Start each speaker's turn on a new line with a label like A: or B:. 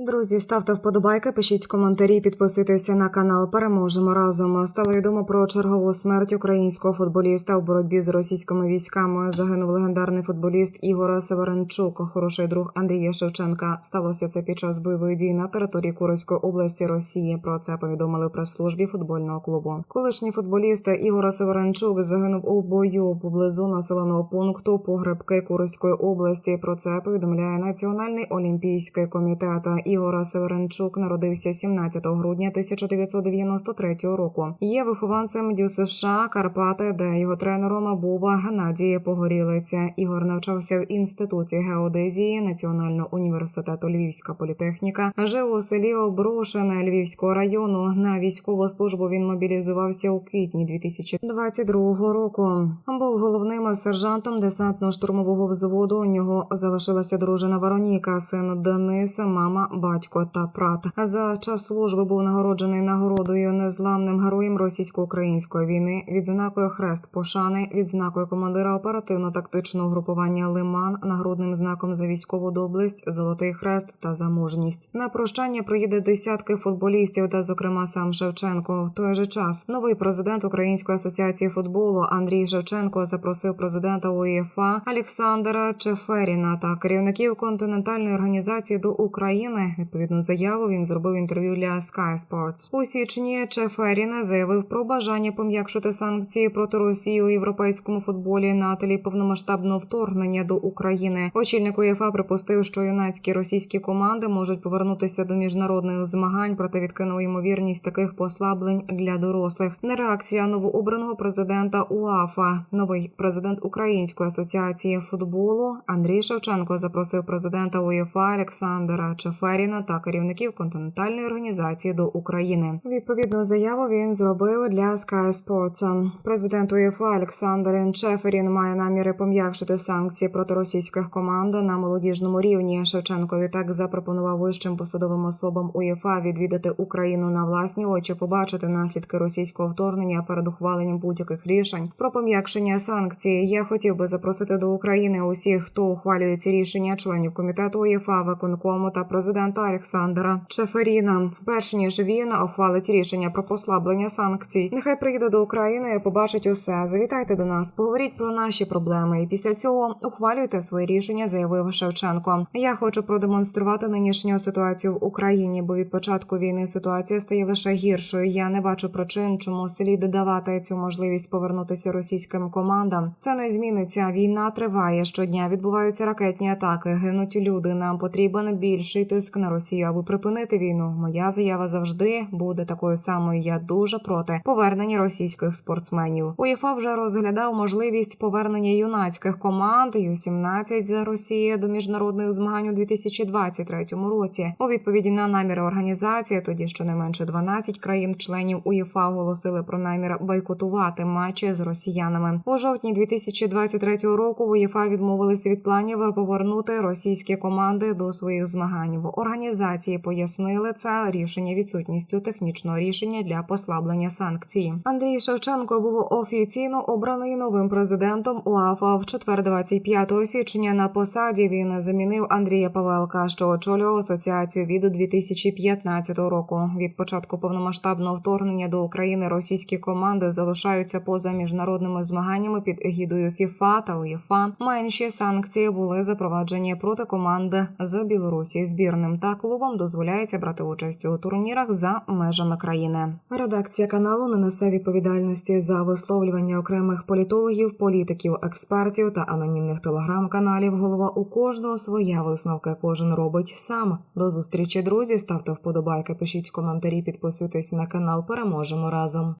A: Друзі, ставте вподобайки, пишіть коментарі, підписуйтеся на канал. Переможемо разом. Стало відомо про чергову смерть українського футболіста у боротьбі з російськими військами. Загинув легендарний футболіст Ігор Северенчук, хороший друг Андрія Шевченка. Сталося це під час бойових дій на території Курської області Росії. Про це повідомили в прес-службі футбольного клубу. Колишній футболіст Ігор Северенчук загинув у бою поблизу населеного пункту Погребки Курської області. Про це повідомляє Національний олімпійський комітет. Ігор Северенчук народився 17 грудня 1993 року. Є вихованцем Дю США Карпати, де його тренером був Геннадій Погорілець. Ігор навчався в інституті геодезії Національного університету Львівська політехніка. Жив у селі Обрушине Львівського району. На військову службу він мобілізувався у квітні 2022 року. Був головним сержантом десантно-штурмового взводу. У нього залишилася дружина Вероніка, син Денис, мама, батько та брат. За час служби був нагороджений нагородою незламним героєм російсько-української війни, відзнакою хрест пошани, відзнакою командира оперативно-тактичного групування Лиман, нагрудним знаком за військову доблесть, золотий хрест та за мужність. На прощання приїде десятки футболістів, та, зокрема, сам Шевченко. В той же час новий президент Української асоціації футболу Андрій Шевченко запросив президента УЄФА Олександра Чеферіна та керівників континентальної організації до України. Відповідну заяву він зробив інтерв'ю для Sky Sports. У січні Чеферін заявив про бажання пом'якшити санкції проти Росії у європейському футболі на тлі повномасштабного вторгнення до України. Очільник УЄФА припустив, що юнацькі російські команди можуть повернутися до міжнародних змагань, проте відкинув ймовірність таких послаблень для дорослих. Не реакція новообраного президента УАФА. Новий президент Української асоціації футболу Андрій Шевченко запросив президента УЄФА Олександра Чеферіна та керівників континентальної організації до України. Відповідну заяву він зробив для Sky Sports. Президент УЄФА Олександр Чеферін має наміри пом'якшити санкції проти російських команд на молодіжному рівні. Шевченко відтак запропонував вищим посадовим особам УЄФА відвідати Україну на власні очі, побачити наслідки російського вторгнення перед ухваленням будь-яких рішень про пом'якшення санкцій. Я хотів би запросити до України усіх, хто ухвалює ці рішення, членів комітету УЄФА, виконкому та президента Олександра Чеферіна. Перш ніж він ухвалить рішення про послаблення санкцій. Нехай приїде до України побачить усе. Завітайте до нас, поговоріть про наші проблеми. І після цього ухвалюйте свої рішення, заявив Шевченко. Я хочу продемонструвати нинішню ситуацію в Україні, бо від початку війни ситуація стає лише гіршою. Я не бачу причин, чому слід давати цю можливість повернутися російським командам. Це не зміниться. Війна триває. Щодня відбуваються ракетні атаки. Гинуть люди. Нам потрібен більший тиск на Росію, аби припинити війну. Моя заява завжди буде такою самою. Я дуже проти повернення російських спортсменів. УЄФА вже розглядав можливість повернення юнацьких команд Ю-17 за Росії до міжнародних змагань у 2023 році. У відповіді на наміри організації, тоді щонайменше 12 країн-членів УЄФА оголосили про намір бойкотувати матчі з росіянами. У жовтні 2023 року в УЄФА відмовилися від планів повернути російські команди до своїх змагань. В організації пояснили це рішення відсутністю технічного рішення для послаблення санкцій. Андрій Шевченко був офіційно обраний новим президентом УАФА в четвер, 25 січня. На посаді він замінив Андрія Павелка, що очолював асоціацію від 2015 року. Від початку повномасштабного вторгнення до України російські команди залишаються поза міжнародними змаганнями під егідою ФІФА та УЄФА. Менші санкції були запроваджені проти команди з Білорусі. Збірним та клубам дозволяється брати участь у турнірах за межами країни. Редакція каналу не несе відповідальності за висловлювання окремих політологів, політиків, експертів та анонімних телеграм-каналів. Голова у кожного своя висновка. Кожен робить сам. До зустрічі, друзі. Ставте вподобайки, пишіть коментарі, підписуйтесь на канал. Переможемо разом.